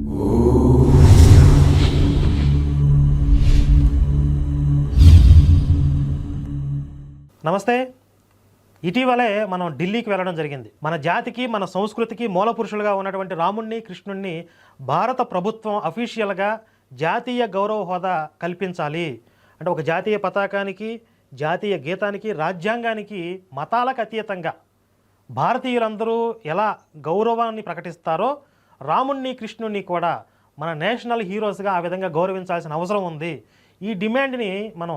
నమస్తే. ఇటీవలే మనం ఢిల్లీకి వెళ్ళడం జరిగింది. మన జాతికి మన సంస్కృతికి మూల పురుషులుగా ఉన్నటువంటి రాముణ్ణి కృష్ణుణ్ణి భారత ప్రభుత్వం అఫీషియల్గా జాతీయ గౌరవ హోదా కల్పించాలి. అంటే ఒక జాతీయ పతాకానికి జాతీయ గీతానికి రాజ్యాంగానికి మతాలకు అతీతంగా భారతీయులందరూ ఎలా గౌరవాన్ని ప్రకటిస్తారో రాముణ్ణి కృష్ణుణ్ణి కూడా మన నేషనల్ హీరోస్గా ఆ విధంగా గౌరవించాల్సిన అవసరం ఉంది. ఈ డిమాండ్ని మనం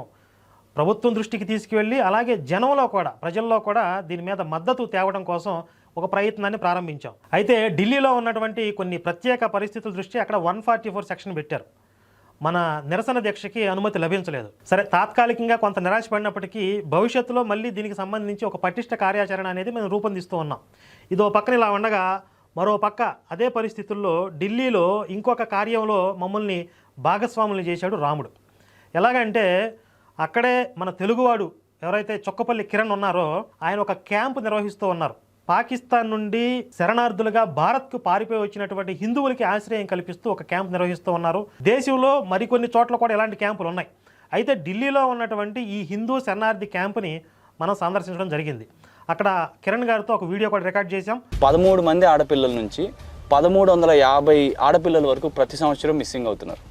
ప్రభుత్వం దృష్టికి తీసుకువెళ్ళి అలాగే జనంలో కూడా ప్రజల్లో కూడా దీని మీద మద్దతు తేవడం కోసం ఒక ప్రయత్నాన్ని ప్రారంభించాం. అయితే ఢిల్లీలో ఉన్నటువంటి కొన్ని ప్రత్యేక పరిస్థితుల దృష్టి అక్కడ వన్ ఫార్టీ ఫోర్ సెక్షన్ పెట్టారు. మన నిరసన దీక్షకి అనుమతి లభించలేదు. సరే తాత్కాలికంగా కొంత నిరాశపడినప్పటికీ భవిష్యత్తులో మళ్ళీ దీనికి సంబంధించి ఒక పటిష్ట కార్యాచరణ అనేది మేము రూపొందిస్తూ ఉన్నాం. ఇదో పక్కన ఇలా ఉండగా మరో పక్క అదే పరిస్థితుల్లో ఢిల్లీలో ఇంకొక కార్యంలో మమ్మల్ని భాగస్వాములు చేశాడు రాముడు. ఎలాగంటే అక్కడే మన తెలుగువాడు ఎవరైతే చొక్కపల్లి కిరణ్ ఉన్నారో ఆయన ఒక క్యాంప్ నిర్వహిస్తూ ఉన్నారు. పాకిస్తాన్ నుండి శరణార్థులుగా భారత్కు పారిపోయి వచ్చినటువంటి హిందువులకి ఆశ్రయం కల్పిస్తూ ఒక క్యాంప్ నిర్వహిస్తూ ఉన్నారు. దేశంలో మరికొన్ని చోట్ల కూడా ఇలాంటి క్యాంపులు ఉన్నాయి. అయితే ఢిల్లీలో ఉన్నటువంటి ఈ హిందూ శరణార్థి క్యాంపుని మనం సందర్శించడం జరిగింది. అక్కడ కిరణ్ గారితో ఒక వీడియో కూడా రికార్డ్ చేశాం. పదమూడు మంది ఆడపిల్లల నుంచి పదమూడు వందల యాభై ఆడపిల్లల వరకు ప్రతి సంవత్సరం మిస్సింగ్ అవుతున్నారు.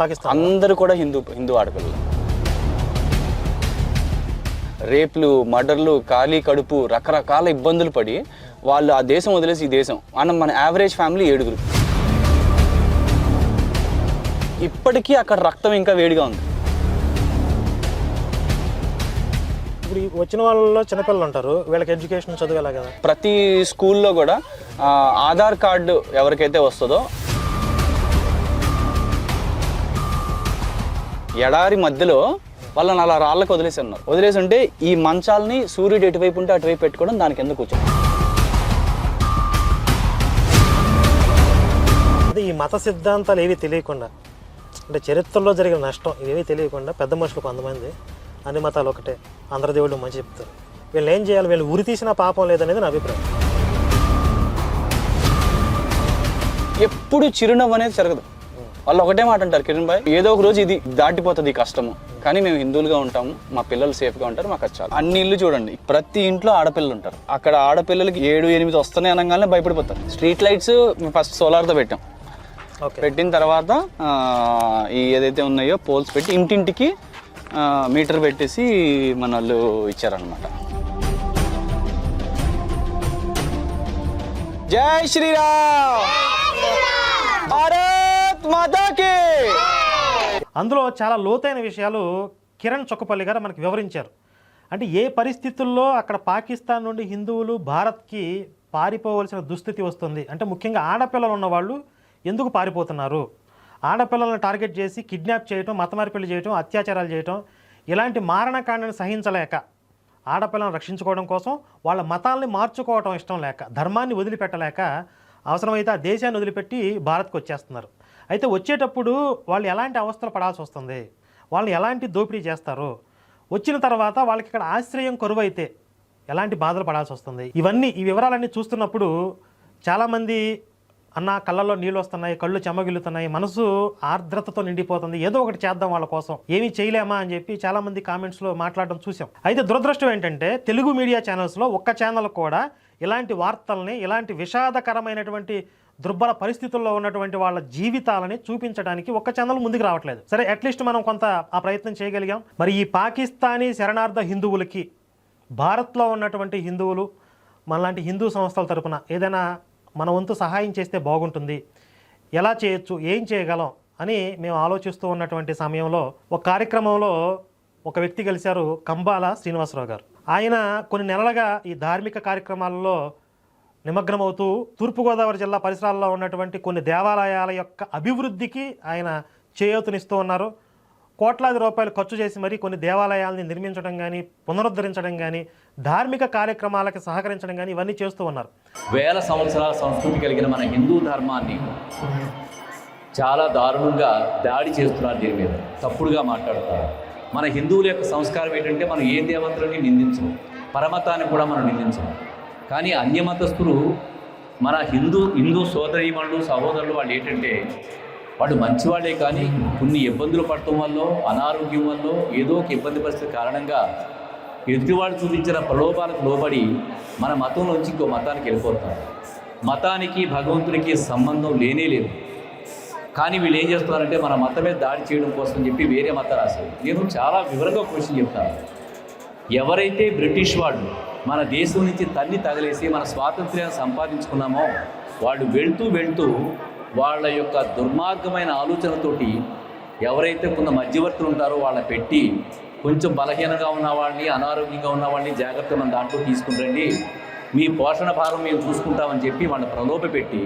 పాకిస్తాన్. అందరూ కూడా హిందూ హిందూ ఆడపిల్లలు. రేపులు మర్డర్లు ఖాళీ కడుపు రకరకాల ఇబ్బందులు పడి వాళ్ళు ఆ దేశం వదిలేసి ఈ దేశం మనం మన యావరేజ్ ఫ్యామిలీ ఏడుగురు. ఇప్పటికీ అక్కడ రక్తం ఇంకా వేడిగా ఉంది. వచ్చిన వాళ్ళలో చిన్నపిల్లలు ఉంటారు వీళ్ళకి ఎడ్యుకేషన్ చదివేలా కదా? ప్రతి స్కూల్లో కూడా ఆధార్ కార్డు ఎవరికైతే వస్తుందో ఎడారి మధ్యలో వాళ్ళని అలా రాళ్ళకి వదిలేసి ఉన్నారు. వదిలేసి ఉంటే ఈ మంచాలని సూర్యుడు ఎటువైపు ఉంటే అటువైపు పెట్టుకోవడం దాని కింద కూర్చోండి ఈ మత సిద్ధాంతాలు ఏవి తెలియకుండా అంటే చరిత్రలో జరిగిన నష్టం ఇవేవి తెలియకుండా పెద్ద మనుషులు కొంతమంది అన్ని మతాలు ఒకటే. అందరి దేవుళ్ళు మంచి చెప్తారు. వీళ్ళు ఏం చేయాలి? వీళ్ళు ఉరి తీసిన పాపం లేదనేది నా అభిప్రాయం. ఎప్పుడు చిరునవ్వు అనేది జరగదు. వాళ్ళు ఒకటే మాట అంటారు కిరణ్ భాయ్ ఏదో ఒక రోజు ఇది దాటిపోతుంది ఈ కష్టము. కానీ మేము హిందువులుగా ఉంటాము మా పిల్లలు సేఫ్గా ఉంటారు మాకు చాలు. అన్ని ఇల్లు చూడండి ప్రతి ఇంట్లో ఆడపిల్లలు ఉంటారు. అక్కడ ఆడపిల్లలకి ఏడు ఎనిమిది వస్తున్నాయి అనగానే భయపడిపోతారు. స్ట్రీట్ లైట్స్ ఫస్ట్ సోలార్తో పెట్టాం. పెట్టిన తర్వాత ఈ ఏదైతే ఉన్నాయో పోల్స్ పెట్టి ఇంటింటికి మీటర్ పెట్టేసి మన వాళ్ళు ఇచ్చారనమాట జై శ్రీరామ్! భారత్ మాతాకి! అందులో చాలా లోతైన విషయాలు కిరణ్ చొక్కపల్లి గారు మనకి వివరించారు. అంటే ఏ పరిస్థితుల్లో అక్కడ పాకిస్తాన్ నుండి హిందువులు భారత్కి పారిపోవలసిన దుస్థితి వస్తుంది? అంటే ముఖ్యంగా ఆడపిల్లలు ఉన్నవాళ్ళు ఎందుకు పారిపోతున్నారు? ఆడపిల్లలను టార్గెట్ చేసి కిడ్నాప్ చేయటం మతమార్పిడి చేయటం అత్యాచారాలు చేయటం ఇలాంటి మారణకాండను సహించలేక ఆడపిల్లను రక్షించుకోవడం కోసం వాళ్ళ మతాల్ని మార్చుకోవటం ఇష్టం లేక ధర్మాన్ని వదిలిపెట్టలేక అవసరమైతే ఆ దేశాన్ని వదిలిపెట్టి భారత్కు వచ్చేస్తున్నారు. అయితే వచ్చేటప్పుడు వాళ్ళు ఎలాంటి అవస్థలు పడాల్సి వస్తుంది? వాళ్ళని ఎలాంటి దోపిడీ చేస్తారు? వచ్చిన తర్వాత వాళ్ళకి ఇక్కడ ఆశ్రయం కొరువైతే ఎలాంటి బాధలు పడాల్సి వస్తుంది? ఇవన్నీ ఈ వివరాలన్నీ చూస్తున్నప్పుడు చాలామంది అన్న కళ్ళల్లో నీళ్ళు వస్తున్నాయి కళ్ళు చెమగిలుతున్నాయి మనసు ఆర్ద్రతతో నిండిపోతుంది. ఏదో ఒకటి చేద్దాం వాళ్ళ కోసం. ఏమీ చేయలేమా అని చెప్పి చాలామంది కామెంట్స్లో మాట్లాడడం చూసాం అయితే దురదృష్టం ఏంటంటే తెలుగు మీడియా ఛానల్స్లో ఒక్క ఛానల్ కూడా ఇలాంటి వార్తల్ని ఇలాంటి విషాదకరమైనటువంటి దుర్బల పరిస్థితుల్లో ఉన్నటువంటి వాళ్ళ జీవితాలని చూపించడానికి ఒక్క ఛానల్ ముందుకు రావట్లేదు. సరే అట్లీస్ట్ మనం కొంత ఆ ప్రయత్నం చేయగలిగాం. మరి ఈ పాకిస్తానీ శరణార్థ హిందువులకి భారత్లో ఉన్నటువంటి హిందువులు మనలాంటి హిందూ సంస్థల తరపున ఏదైనా మన వంతు సహాయం చేస్తే బాగుంటుంది. ఎలా చేయొచ్చు? ఏం చేయగలం? అని మేము ఆలోచిస్తూ ఉన్నటువంటి సమయంలో ఒక కార్యక్రమంలో ఒక వ్యక్తి కలిశారు కంబాల శ్రీనివాసరావు గారు. ఆయన కొన్ని నెలలుగా ఈ ధార్మిక కార్యక్రమాలలో నిమగ్నమవుతూ తూర్పుగోదావరి జిల్లా పరిసరాల్లో ఉన్నటువంటి కొన్ని దేవాలయాల యొక్క అభివృద్ధికి ఆయన చేయూతనిస్తూ ఉన్నారు. కోట్లాది రూపాయలు ఖర్చు చేసి మరీ కొన్ని దేవాలయాలని నిర్మించడం కానీ పునరుద్ధరించడం కానీ ధార్మిక కార్యక్రమాలకు సహకరించడం కానీ ఇవన్నీ చేస్తూ ఉన్నారు. వేల సంవత్సరాల సంస్కృతి కలిగిన మన హిందూ ధర్మాన్ని చాలా దారుణంగా దాడి చేస్తున్నారు దీని మీద. తప్పుడుగా మాట్లాడుతారు. మన హిందువుల యొక్క సంస్కారం ఏంటంటే మనం ఏ దేవతలని నిందించము. పరమతాన్ని కూడా మనం నిందించము. కానీ అన్యమతస్థులు మన హిందూ హిందూ సోదరీమణులు సహోదరులు వాళ్ళు ఏంటంటే వాళ్ళు మంచివాళ్ళే కానీ కొన్ని ఇబ్బందులు పడటం వల్ల అనారోగ్యం వల్ల ఏదో ఒక ఇబ్బంది పరిస్థితి కారణంగా ఎదుటివాడు చూపించిన ప్రలోభాలకు లోబడి మన మతంలోంచి ఇంకో మతానికి వెళ్ళిపోతారు మతానికి భగవంతుడికి సంబంధం లేనే లేదు. కానీ వీళ్ళు ఏం చేస్తున్నారంటే మన మతమే దాడి చేయడం కోసం చెప్పి వేరే మతం రాశారు. నేను చాలా వివరంగా క్వశ్చన్ చెప్తాను. ఎవరైతే బ్రిటిష్ వాళ్ళు మన దేశం నుంచి తన్ని తగిలేసి మన స్వాతంత్ర్యాన్ని సంపాదించుకున్నామో వాళ్ళు వెళ్తూ వెళ్తూ వాళ్ళ యొక్క దుర్మార్గమైన ఆలోచనతోటి ఎవరైతే కొంత మధ్యవర్తులు ఉంటారో వాళ్ళ పెట్టి కొంచెం బలహీనంగా ఉన్న వాళ్ళని అనారోగ్యంగా ఉన్న వాళ్ళని జాగ్రత్త మన దాంట్లో తీసుకుంటండి. మీ పోషణ భారం మేము చూసుకుంటామని చెప్పి వాళ్ళని ప్రలోభపెట్టి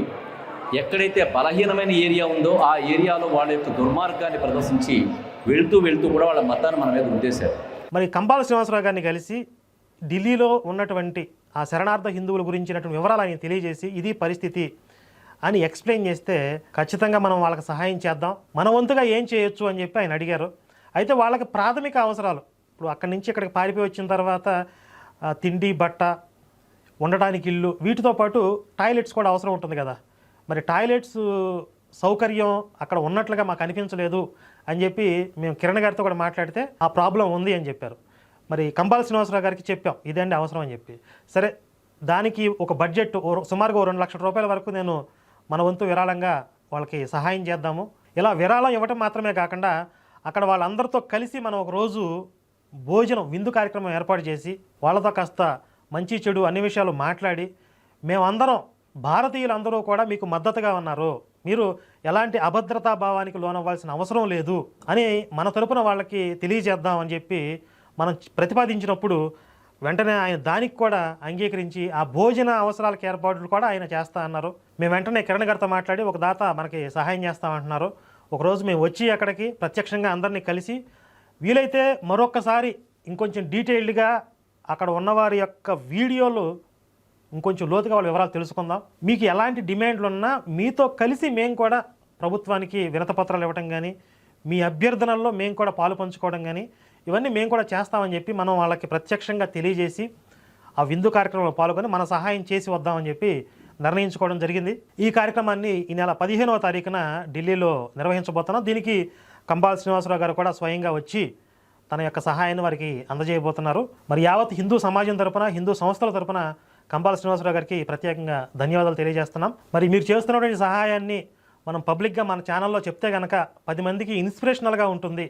ఎక్కడైతే బలహీనమైన ఏరియా ఉందో ఆ ఏరియాలో వాళ్ళ యొక్క దుర్మార్గాన్ని ప్రదర్శించి వెళ్తూ వెళ్తూ కూడా వాళ్ళ మతాన్ని మన మీద ఉద్దేశారు మరి కంబాల శ్రీనివాసరావు గారిని కలిసి ఢిల్లీలో ఉన్నటువంటి ఆ శరణార్థ హిందువుల గురించినటువంటి వివరాలు ఆయన తెలియజేసి ఇది పరిస్థితి అని ఎక్స్ప్లెయిన్ చేస్తే ఖచ్చితంగా మనం వాళ్ళకి సహాయం చేద్దాం. మన వంతుగా ఏం చేయొచ్చు అని చెప్పి ఆయన అడిగారు. అయితే వాళ్ళకి ప్రాథమిక అవసరాలు. ఇప్పుడు అక్కడి నుంచి ఇక్కడికి పారిపోయి వచ్చిన తర్వాత తిండి బట్ట ఉండడానికి ఇల్లు వీటితో పాటు టాయిలెట్స్ కూడా అవసరం ఉంటుంది కదా. మరి టాయిలెట్స్ సౌకర్యం అక్కడ ఉన్నట్లుగా మాకు అనిపించలేదు అని చెప్పి మేము కిరణ్ గారితో కూడా మాట్లాడితే ఆ ప్రాబ్లం ఉంది అని చెప్పారు. మరి కంబాల శ్రీనివాసరావు గారికి చెప్పాం ఇదండి అవసరం అని చెప్పి. సరే దానికి ఒక బడ్జెట్ సుమారుగా రెండు లక్షల రూపాయల వరకు నేను మన వంతు విరాళంగా వాళ్ళకి సహాయం చేద్దాము. ఇలా విరాళం ఇవ్వటం మాత్రమే కాకుండా అక్కడ వాళ్ళందరితో కలిసి మనం ఒక రోజు భోజనం విందు కార్యక్రమం ఏర్పాటు చేసి వాళ్ళతో కాస్త మంచి చెడు అన్ని విషయాలు మాట్లాడి మేమందరం భారతీయులందరూ కూడా మీకు మద్దతుగా ఉన్నారు. మీరు ఎలాంటి అభద్రతా భావానికి లోనవ్వాల్సిన అవసరం లేదు అని మన తరపున వాళ్ళకి తెలియజేద్దామని చెప్పి మనం ప్రతిపాదించినప్పుడు వెంటనే ఆయన దానికి కూడా అంగీకరించి ఆ భోజన అవసరాలకు ఏర్పాట్లు కూడా ఆయన చేస్తా అన్నారు. మేము వెంటనే కిరణ్ గారితో మాట్లాడి ఒక దాత మనకి సహాయం చేస్తామంటున్నారు. ఒకరోజు మేము వచ్చి అక్కడికి ప్రత్యక్షంగా అందరినీ కలిసి వీలైతే మరొకసారి ఇంకొంచెం డీటెయిల్డ్గా అక్కడ ఉన్నవారి యొక్క వీడియోలు ఇంకొంచెం లోతుగా వాళ్ళ వివరాలు తెలుసుకుందాం. మీకు ఎలాంటి డిమాండ్లు ఉన్నా మీతో కలిసి మేము కూడా ప్రభుత్వానికి వినతపత్రాలు ఇవ్వటం కానీ మీ అభ్యర్థనల్లో మేము కూడా పాలు పంచుకోవడం కానీ ఇవన్నీ మేము కూడా చేస్తామని చెప్పి మనం వాళ్ళకి ప్రత్యక్షంగా తెలియజేసి ఆ విందు కార్యక్రమంలో పాల్గొని మన సహాయం చేసి వద్దామని చెప్పి నిర్ణయించుకోవడం జరిగింది. ఈ కార్యక్రమాన్ని ఈ నెల పదిహేనవ తారీఖున ఢిల్లీలో నిర్వహించబోతున్నాం. దీనికి కంబాల్ శ్రీనివాసరావు గారు కూడా స్వయంగా వచ్చి తన యొక్క సహాయాన్ని వారికి అందజేయబోతున్నారు. మరి యావత్ హిందూ సమాజం తరపున హిందూ సంస్థల తరపున కంబాల శ్రీనివాసరావు గారికి ప్రత్యేకంగా ధన్యవాదాలు తెలియజేస్తున్నాం. మరి మీరు చేస్తున్నటువంటి సహాయాన్ని మనం పబ్లిక్గా మన ఛానల్లో చెప్తే కనుక పది మందికి ఇన్స్పిరేషనల్గా ఉంటుంది.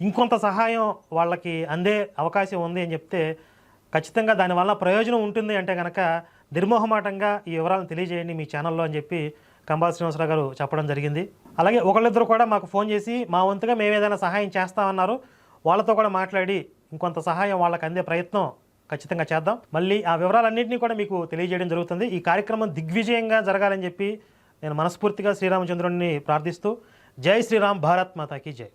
ఇంకొంత సహాయం వాళ్ళకి అందే అవకాశం ఉంది అని చెప్తే ఖచ్చితంగా దానివల్ల ప్రయోజనం ఉంటుంది అంటే కనుక నిర్మోహమాటంగా ఈ వివరాలను తెలియజేయండి మీ ఛానల్లో అని చెప్పి కంబాల శ్రీనివాసరావు గారు చెప్పడం జరిగింది. అలాగే ఒకళ్ళిద్దరు కూడా మాకు ఫోన్ చేసి మా వంతుగా మేము ఏదైనా సహాయం చేస్తామన్నారు. వాళ్ళతో కూడా మాట్లాడి ఇంకొంత సహాయం వాళ్ళకి అందే ప్రయత్నం ఖచ్చితంగా చేద్దాం. మళ్ళీ ఆ వివరాలన్నింటినీ కూడా మీకు తెలియజేయడం జరుగుతుంది. ఈ కార్యక్రమం దిగ్విజయంగా జరగాలని చెప్పి నేను మనస్ఫూర్తిగా శ్రీరామచంద్రుడిని ప్రార్థిస్తూ జై శ్రీరామ్ భారత్ మాతాకి జై.